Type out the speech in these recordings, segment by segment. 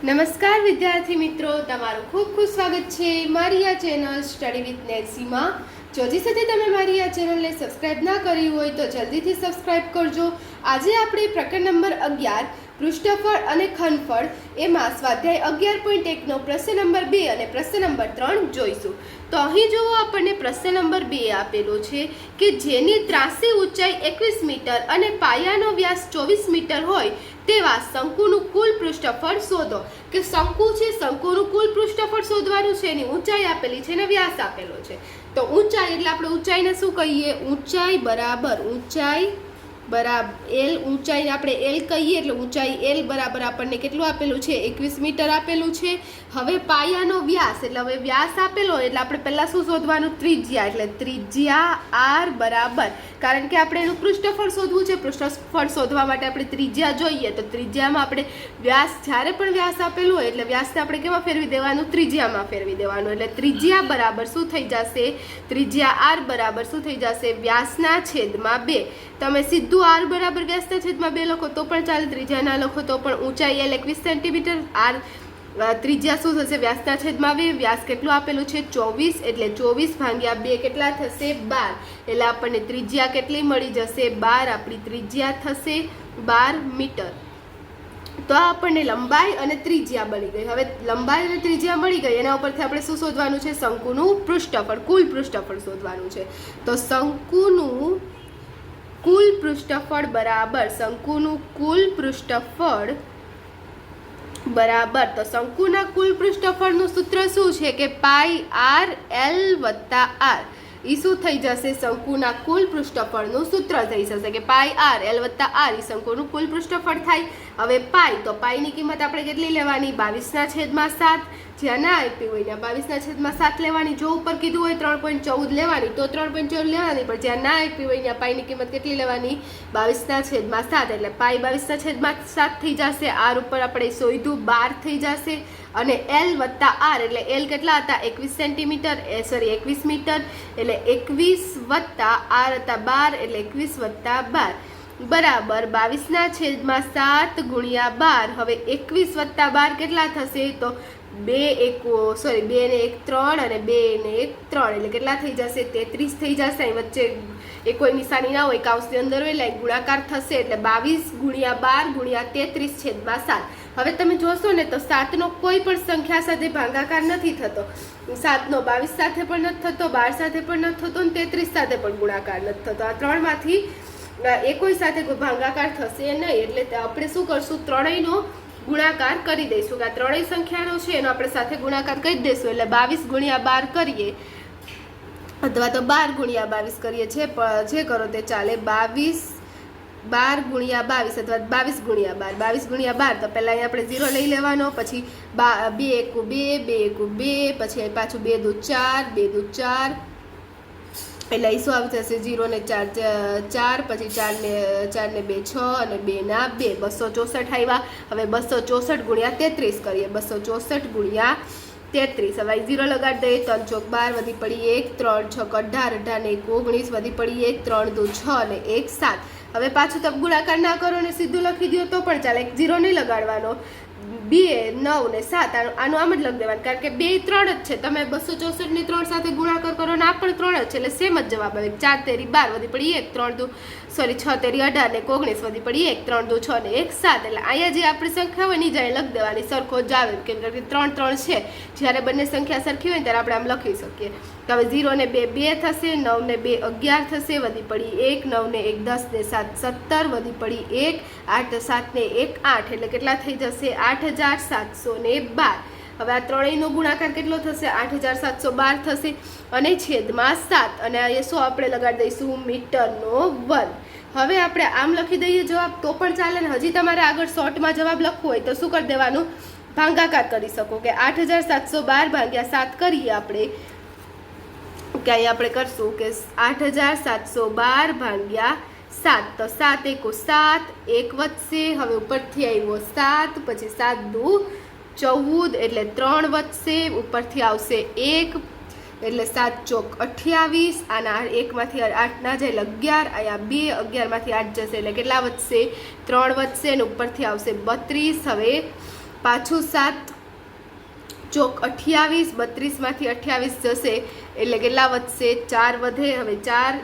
નમસ્કાર વિદ્યાર્થી મિત્રો, તમારું ખૂબ ખૂબ સ્વાગત છે મારી આ ચેનલ સ્ટડી વિથ નેન્સીમાં જો હજી સુધી તમે મારી આ ચેનલને સબસ્ક્રાઈબ ના કરી હોય તો જલ્દીથી સબસ્ક્રાઈબ કરજો. આજે આપણે પ્રકરણ નંબર અગિયાર પૃષ્ઠફળ અને ખનફળ એમાં સ્વાધ્યાય અગિયાર પોઈન્ટ એકનો પ્રશ્ન નંબર બે અને પ્રશ્ન નંબર ત્રણ જોઈશું. તો અહીં જોવો આપણને પ્રશ્ન નંબર બે આપેલો છે કે જેની ત્રાસી ઊંચાઈ એકવીસ મીટર અને પાયાનો વ્યાસ ચોવીસ મીટર હોય તેવા શંકુનું કુલ પૃષ્ઠફળ શોધો. કે શંકુ છે, શંકુનું કુલ પૃષ્ઠફળ શોધવાનું છે, એની ઊંચાઈ આપેલી છે અને વ્યાસ આપેલો છે. તો ઊંચાઈ એટલે આપણે ઊંચાઈને શું કહીએ? ઊંચાઈ બરાબર ઊંચાઈ બરાબર એલ ઊંચાઈ આપણે એલ કહીએ એટલે ઊંચાઈ એલ બરાબર આપણને કેટલું આપેલું છે? એકવીસ મીટર આપેલું છે. હવે પાયાનો વ્યાસ, એટલે હવે વ્યાસ આપેલો એટલે આપણે પહેલાં શું શોધવાનું? ત્રિજ્યા, એટલે ત્રિજ્યા આર બરાબર. કારણ કે આપણે એનું પૃષ્ઠફળ શોધવું છે. પૃષ્ઠફળ શોધવા માટે આપણે ત્રિજ્યા જોઈએ. તો ત્રિજ્યામાં આપણે વ્યાસ, જ્યારે પણ વ્યાસ આપેલું હોય એટલે વ્યાસને આપણે કેમાં ફેરવી દેવાનું? ત્રિજ્યામાં ફેરવી દેવાનું. એટલે ત્રિજ્યા બરાબર શું થઈ જશે? ત્રિજ્યા આર બરાબર શું થઈ જશે? વ્યાસના છેદમાં બે. તમે સીધું આર બરાબર વ્યાસના છેદમાં બે લખો તો પણ ચાલે. ત્રિજ્યાના લખો તો પણ ઊંચાઈ એલ એકવીસ સેન્ટીમીટર. આર ત્રિજ્યા શું થશે? વ્યાસના છેદમાં બે, વ્યાસ કેટલું આપેલું છે? ચોવીસ. એટલે ચોવીસ ભાંગ્યા બે કેટલા થશે? બાર. એટલે આપણને ત્રિજ્યા કેટલી મળી જશે? બાર. આપણી ત્રિજ્યા થશે બાર મીટર. તો આ આપણને લંબાઈ અને ત્રિજ્યા મળી ગઈ. હવે લંબાઈ અને ત્રિજ્યા મળી ગઈ. એના ઉપરથી આપણે શું શોધવાનું છે? શંકુનું પૃષ્ઠફળ, કુલ પૃષ્ઠફળ શોધવાનું છે. તો શંકુનું કુલ પૃષ્ઠફળ બરાબર, શંકુનું કુલ પૃષ્ઠફળ બરાબર. તો શંકુના કુલ પૃષ્ઠફળનું સૂત્ર શું છે કે પાઈ આર એલ વત્તા આર? એ શું થઈ જશે? શંકુના કુલ પૃષ્ઠફળનું સૂત્ર થઈ જશે કે પાઈ આર એલ વત્તા આર. એ શંકુનું કુલ પૃષ્ઠફળ થાય. હવે પાઈ, તો પાઈની કિંમત આપણે કેટલી લેવાની? બાવીસના છેદમાં સાત. જ્યાં ના આપી હોય ત્યાં બાવીસના છેદમાં સાત લેવાની. જો ઉપર કીધું હોય ત્રણ પોઈન્ટ ચૌદ લેવાની, તો ત્રણ પોઈન્ટ ચૌદ લેવાની. પણ જ્યાં ના આપી હોય ત્યાં પાઈની કિંમત કેટલી લેવાની? બાવીસના છેદમાં સાત. એટલે પાઈ બાવીસના છેદમાં સાત થઈ જશે. આર ઉપર આપણે સોયધું બાર થઈ જશે. અને એલ વત્તા આર એટલે એલ કેટલા હતા? એકવીસ સેન્ટીમીટર. એ સોરી એકવીસ મીટર. એટલે એકવીસ વત્તા આર હતા બાર, એટલે એકવીસ વત્તા બાર. બરાબર, બાવીસના છેદમાં સાત ગુણ્યા બાર. હવે એકવીસ વત્તા બાર કેટલા થશે? તો બે એક સોરી બે ને એક ત્રણ અને બે ને એક ત્રણ. એટલે કેટલા થઈ જશે? તેત્રીસ થઈ જશે. અહીં વચ્ચે એ કોઈ નિશાની ના હોય કાઉસની અંદર હોય, એટલે ગુણાકાર થશે. એટલે બાવીસ ગુણ્યા બાર ગુણ્યા તેત્રીસ છેદમાં સાત. હવે તમે જોશો ને તો સાતનો કોઈ પણ સંખ્યા સાથે ભાગાકાર નથી થતો. સાતનો બાવીસ સાથે પણ નથી થતો, બાર સાથે પણ નથી થતો અને તેત્રીસ સાથે પણ ગુણાકાર નથી થતો. આ ત્રણમાંથી એ કોઈ સાથે ભાગાકાર થશે નહીં, એટલે આપણે શું કરશું? ત્રણેયનો ગુણાકાર કરી દઈશું. કે આ ત્રણેય સંખ્યાનો છે, એનો આપણે સાથે ગુણાકાર કરી દઈશું. એટલે બાવીસ ગુણ્યા બાર કરીએ, અથવા તો બાર ગુણ્યા બાવીસ કરીએ પ- જે કરો તે ચાલે. બાવીસ, બાર ગુણ્યા બાવીસ, અથવા બાવીસ ગુણ્યા બાર. બાવીસ ગુણ્યા બાર, તો પહેલાં અહીં આપણે ઝીરો લઈ લેવાનો, પછી બા બે એકુ બે બે એકુ બે, પછી પાછું બે દુ ચાર, બે દુ ચાર એટલે અહીં શું આવી જશે? ઝીરો ને ચાર ચાર, પછી ચાર ને ચાર ને બે, છ અને બે ના બે. બસો ચોસઠ આવ્યા હવે બસો ચોસઠ ગુણ્યા તેત્રીસ કરીએ. બસો ચોસઠ ગુણ્યા તેત્રીસ. હવે ઝીરો લગાડી દઈએ. ત્રણ ચોક બાર વધી પડી એક, ત્રણ છ અઢાર અઢાર ને એક ઓગણીસ વધી પડી એક, ત્રણ દો છ અને એક સાત. હવે પાછું તમે ગુણાકાર ના કરો ને સીધું લખી દો તો પણ ચાલે. એક ઝીરો નહીં લગાડવાનો. બે, નવ ને સાત આનું આમ જ લખી દેવાનું, કારણ કે બે ત્રણ જ છે. તમે બસો ચોસઠની ત્રણ સાથે ગુણાકાર કરો ને આ પણ ત્રણ જ છે, એટલે સેમ જ જવાબ આવે. ચાર તેરી બાર વધી પડી એક, ત્રણ દુ સોરી છ તેરી અઢાર ને ઓગણીસ વધી પડી એક, ત્રણ દુ છ ને એક સાત. એટલે અહીંયા જે આપણી સંખ્યા હોયની જાય લખી દેવાની સરખો જ આવે, કેમ કે ત્રણ ત્રણ છે. જ્યારે બંને સંખ્યા સરખી હોય ત્યારે આપણે આમ લખી શકીએ. તો હવે ઝીરો ને બે બે થશે, નવ ને બે અગિયાર થશે, વધી પડી એક, નવ ને એક, દસ ને સાત, સત્તર, વધી પડી એક, આઠ, સાત ને એક, આઠ, એટલે કેટલા થઈ જશે? આઠ હજાર સાતસો ને બાર. હવે આ ત્રણેયનો ગુણાકાર કેટલો થશે? આઠ હજાર સાતસો બાર થશે અને છેદમાં સાત. અને એ શું આપણે લગાડી દઈશું મીટરનો વર્ગ. હવે આપણે આમ લખી દઈએ જવાબ, તો પણ ચાલે ને હજી તમારે આગળ શોર્ટમાં જવાબ લખવો હોય તો શું કરી દેવાનું? ભાંગાકાર કરી શકો કે આઠ હજાર સાતસો બાર ભાગ્યા સાત કરીએ આપણે કે અહીં આપણે કરશું કે આઠ હજાર સાતસો બાર ભાગ્યા સાત. તો સાત એકો સાત, એક વધશે હવે ઉપરથી આવ્યો સાત, પછી સાત દુ ચૌદ, એટલે ત્રણ વધશે ઉપરથી આવશે એક, એટલે સાત ચોક અઠ્યાવીસ, આના એકમાંથી આઠના જાય અગિયાર, અહીંયા બે, અગિયારમાંથી આઠ જશે એટલે કેટલા વધશે ત્રણ વધશે અને ઉપરથી આવશે બત્રીસ. હવે પાછું સાત ચોક અઠ્યાવીસ, બત્રીસમાંથી અઠ્યાવીસ જશે, એટલે કેટલા વધશે? ચાર વધે, હવે ચાર.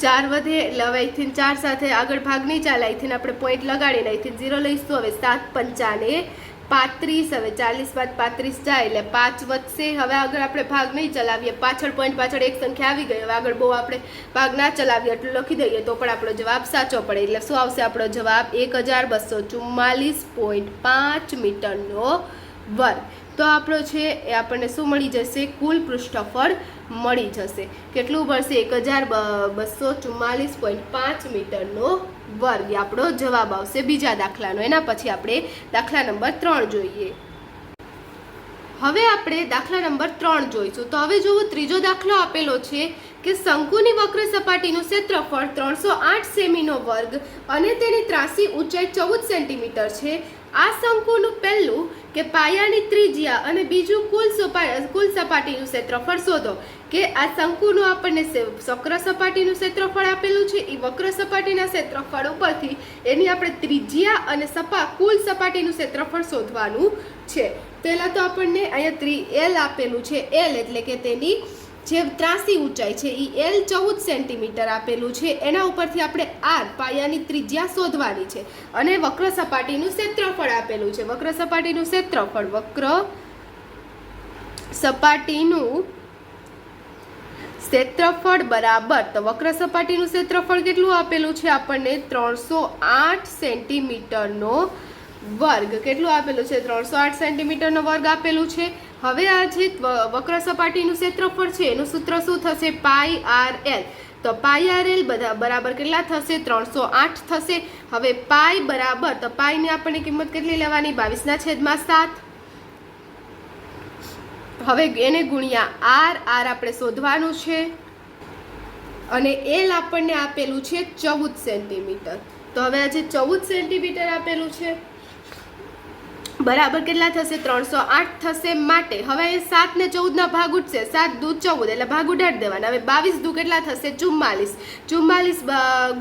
ચાર વધે, એટલે હવે અહીંથી ચાર સાથે આગળ ભાગ નહીં ચાલે. અહીંથી આપણે પોઈન્ટ લગાડીને અહીંથી ઝીરો લઈશું. હવે સાત પંચાને પાંત્રીસ, હવે ચાલીસ બાદ પાંત્રીસ જાય એટલે પાંચ વધશે. હવે આગળ આપણે ભાગ નહીં ચલાવીએ. પાછળ પોઈન્ટ પાછળ એક સંખ્યા આવી ગઈ. હવે આગળ બહુ આપણે ભાગ ના ચલાવીએ એટલું લખી દઈએ તો પણ આપણો જવાબ સાચો પડે. એટલે શું આવશે આપણો જવાબ? એક હજાર બસો ચુમ્માલીસ પોઈન્ટ પાંચ મીટરનો વર્ગ. તો આપણો છે, એ આપણને શું મળી જશે? કુલ પૃષ્ઠફળ મળી જશે. કેટલું ભરશે એક હજાર બસો ચુમ્માલીસ પોઈન્ટ પાંચ મીટરનો વર્ગ. આપણો જવાબ આવશે બીજા દાખલાનો. એના પછી આપણે દાખલા નંબર ત્રણ જોઈએ. હવે આપણે દાખલા નંબર ત્રણ જોઈશું. તો હવે જુઓ ત્રીજો દાખલો આપેલો છે કે શંકુની વક્ર સપાટીનું ક્ષેત્રફળ ત્રણસો આઠ સેમીનો વર્ગ અને તેની ત્રાસી ઊંચાઈ ચૌદ સેન્ટીમીટર છે. આ શંકુનું પહેલું કે પાયાની ત્રિજ્યા અને બીજું કુલ કુલ સપાટીનું ક્ષેત્રફળ શોધો. કે આ શંકુનું આપણને વક્ર સપાટીનું ક્ષેત્રફળ આપેલું છે. એ વક્ર સપાટીના ક્ષેત્રફળ ઉપરથી એની આપણે ત્રિજ્યા અને સપા કુલ સપાટીનું ક્ષેત્રફળ શોધવાનું છે. પહેલાં તો આપણને અહીંયા ત્રિ એલ આપેલું છે. એલ એટલે કે તેની જે ત્રાસી ઊંચાઈ છે એ એલ ચૌદ સેન્ટીમીટર આપેલું છે. એના ઉપરથી આપણે આર પાયાની ત્રિજ્યા શોધવાની છે. અને વક્ર સપાટીનું ક્ષેત્રફળ આપેલું છે. વક્ર સપાટીનું ક્ષેત્રફળ, વક્ર સપાટીનું ક્ષેત્રફળ બરાબર, તો વક્ર સપાટીનું ક્ષેત્રફળ કેટલું આપેલું છે? આપણને ત્રણસો આઠ સેન્ટીમીટરનો વર્ગ. કેટલું આપેલું છે? ત્રણસો આઠ સેન્ટીમીટરનો વર્ગ આપેલું છે. હવે આ જે વક્ર સપાટીનું ક્ષેત્રફળ છે, એનું સૂત્ર શું થશે? Pi r l. તો પાઈ આર એલ બધા, બરાબર કેટલા થશે? ત્રણસો આઠ થશે. હવે પાઈ બરાબર, તો પાઈની આપણને કિંમત કેટલી લેવાની? બાવીસના છેદમાં સાત. હવે એને ગુણ્યા આર આર આપણે શોધવાનું છે. અને એલ આપણને આપેલું છે ચૌદ સેન્ટીમીટર. તો હવે આ જે ચૌદ સેન્ટીમીટર આપેલું છે બરાબર કેટલા થશે? ત્રણસો આઠ થશે માટે. હવે સાત ને ચૌદ ભાગ ઉઠશે. સાત દૂ ચૌદ એટલે ભાગ ઉડાડી દેવાના. હવે બાવીસ દૂ કેટલા થશે? ચુમ્માલીસ. ચુમ્માલીસ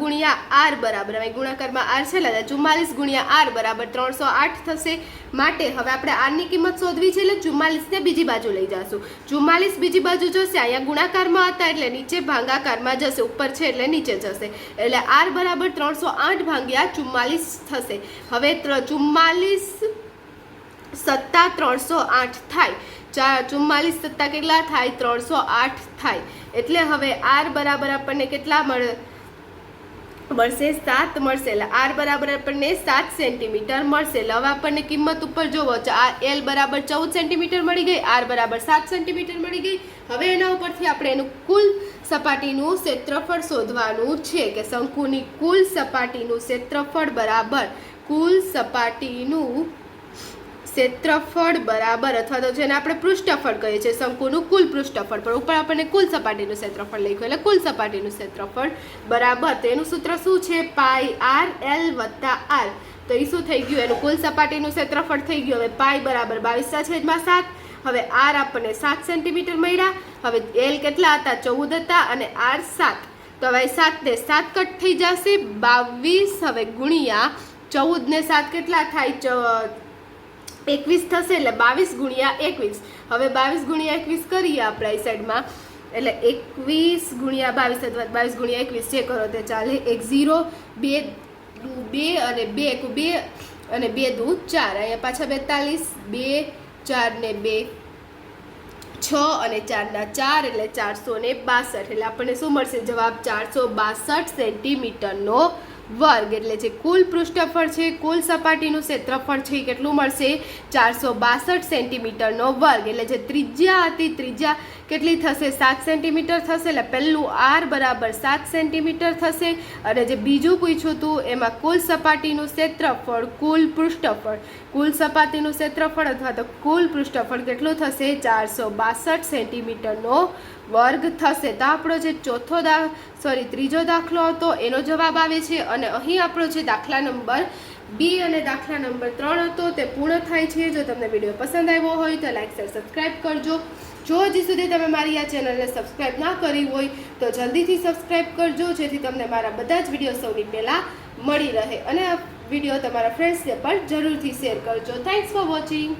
ગુણ્યા આર બરાબર. હવે ગુણાકારમાં આર છે, એટલે ચુમ્માલીસ ગુણ્યા આર બરાબર ત્રણસો આઠ થશે માટે. હવે આપણે આરની કિંમત શોધવી છે, એટલે ચુમ્માલીસને બીજી બાજુ લઈ જશું. ચુમ્માલીસ બીજી બાજુ જશે. અહીંયા ગુણાકારમાં હતા, એટલે નીચે ભાંગાકારમાં જશે. ઉપર છે, એટલે નીચે જશે. એટલે આર બરાબર ત્રણસો આઠ ભાગ્યા ચુમ્માલીસ થશે. હવે ચુમ્માલીસ સત્તા ત્રણસો આઠ થાય. ચાર ચુમ્માલીસ સત્તા કેટલા થાય? ત્રણસો આઠ થાય. એટલે હવે આર બરાબર આપણને કેટલા મળે, મળશે? સાત મળશે. એટલે આર બરાબર આપણને સાત સેન્ટીમીટર મળશે. હવે આપણને કિંમત ઉપર જોવો. આ એલ બરાબર ચૌદ સેન્ટીમીટર મળી ગઈ. આર બરાબર સાત સેન્ટીમીટર મળી ગઈ. હવે એના ઉપરથી આપણે એનું કુલ સપાટીનું ક્ષેત્રફળ શોધવાનું છે કે શંકુની કુલ સપાટીનું ક્ષેત્રફળ બરાબર કુલ સપાટીનું ક્ષેત્રફળ બરાબર અથવા તો જેને આપણે પૃષ્ઠફળ કહીએ છીએ, શંકુનું કુલ પૃષ્ઠફળ. પણ ઉપર આપણને કુલ સપાટીનું ક્ષેત્રફળ લખ્યું, એટલે કુલ સપાટીનું ક્ષેત્રફળ બરાબર. તો એનું સૂત્ર શું છે? પાઈ આર એલ વત્તા આર. તો એ શું થઈ ગયું? એનું કુલ સપાટીનું ક્ષેત્રફળ થઈ ગયું. હવે પાઈ બરાબર બાવીસના છેદમાં સાત. હવે આર આપણને સાત સેન્ટીમીટર મળ્યા. હવે એલ કેટલા હતા? ચૌદ હતા અને આર સાત. તો હવે સાત ને સાત કટ થઈ જશે. બાવીસ હવે ગુણ્યા ચૌદ ને સાત કેટલા થાય? ચ- એકવીસ થશે એટલે બાવીસ ગુણ્યા એકવીસ. હવે બાવીસ ગુણ્યા એકવીસ કરીએ આપણે આ સાઈડમાં. એટલે એકવીસ ગુણ્યા બાવીસ અથવા બાવીસ ગુણ્યા એકવીસ જે કરો તે ચાલે. એક ઝીરો, બે બે અને બે એક બે અને બે દુ ચાર. અહીંયા પાછા બેતાલીસ, બે, ચાર ને બે, છ અને ચારના ચાર એટલે ચારસો ને બાસઠ. એટલે આપણને શું મળશે? જવાબ ચારસો બાસઠ સેન્ટીમીટરનો વર્ગ એટલે જે કુલ પૃષ્ઠફળ છે, કુલ સપાટીનું ક્ષેત્રફળ છે એ કેટલું મળશે? ચારસો બાસઠ સેન્ટીમીટરનો વર્ગ એટલે જે ત્રિજ્યા હતી, ત્રિજ્યા કેટલી થશે? સાત સેન્ટીમીટર થશે? એટલે પહેલું આર બરાબર સાત સેન્ટીમીટર થશે. અને જે બીજું પૂછ્યું હતું, એમાં કુલ સપાટીનું ક્ષેત્રફળ, કુલ પૃષ્ઠફળ. કુલ સપાટીનું ક્ષેત્રફળ અથવા તો કુલ પૃષ્ઠફળ કેટલું થશે? ચારસો બાસઠ સેન્ટીમીટરનો વર્ગ થશે. તો આપણો જે ચોથો દા, સોરી, ત્રીજો દાખલો હતો, એનો જવાબ આવે છે. અને અહીં આપણો જે દાખલા નંબર બી અને દાખલા નંબર ત્રણ હતો, તે પૂર્ણ થાય છે. જો તમને વીડિયો પસંદ આવ્યો હોય તો લાઈક, શેર સબસ્ક્રાઈબ કરજો. જો હજી સુધી તમે મારી આ ચેનલને સબસ્ક્રાઈબ ના કરી હોય તો જલ્દીથી સબસ્ક્રાઈબ કરજો, જેથી તમને મારા બધા જ વીડિયો સૌની પહેલાં મળી રહે. અને આ વીડિયો તમારા ફ્રેન્ડ્સને પણ જરૂરથી શેર કરજો. Thanks for watching